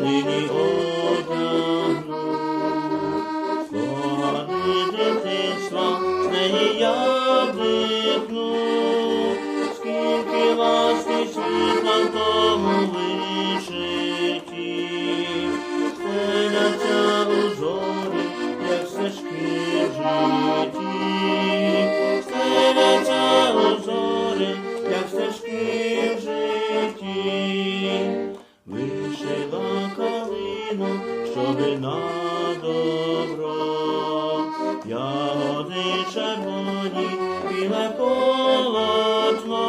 нині одягну, слова дитинства, з неї я видну. Сину, щоби на добро. Ягоди червоні, біле полотно,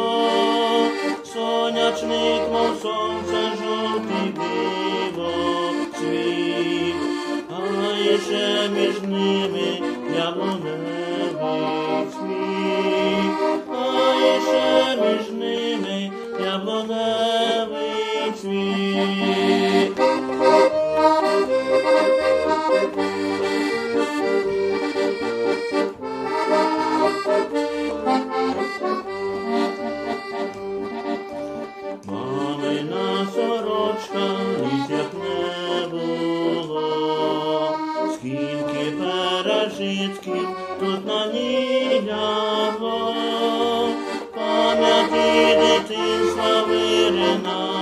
сонячник, мов сонце, жовтий диво цвіт, а ще між ними яблуневий цвіт, а ще між ними яблуневий цвіт. Мамина сорочка як не було, скільки пережитків тут на ній лягло, пам'яті дитинства виринає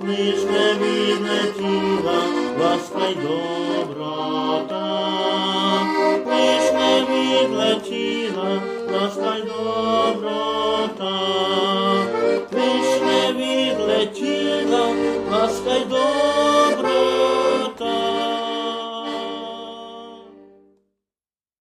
лиш не відлетіла ласка й доброта, лиш не відлетіла ласка й доброта, лиш не відлетіла.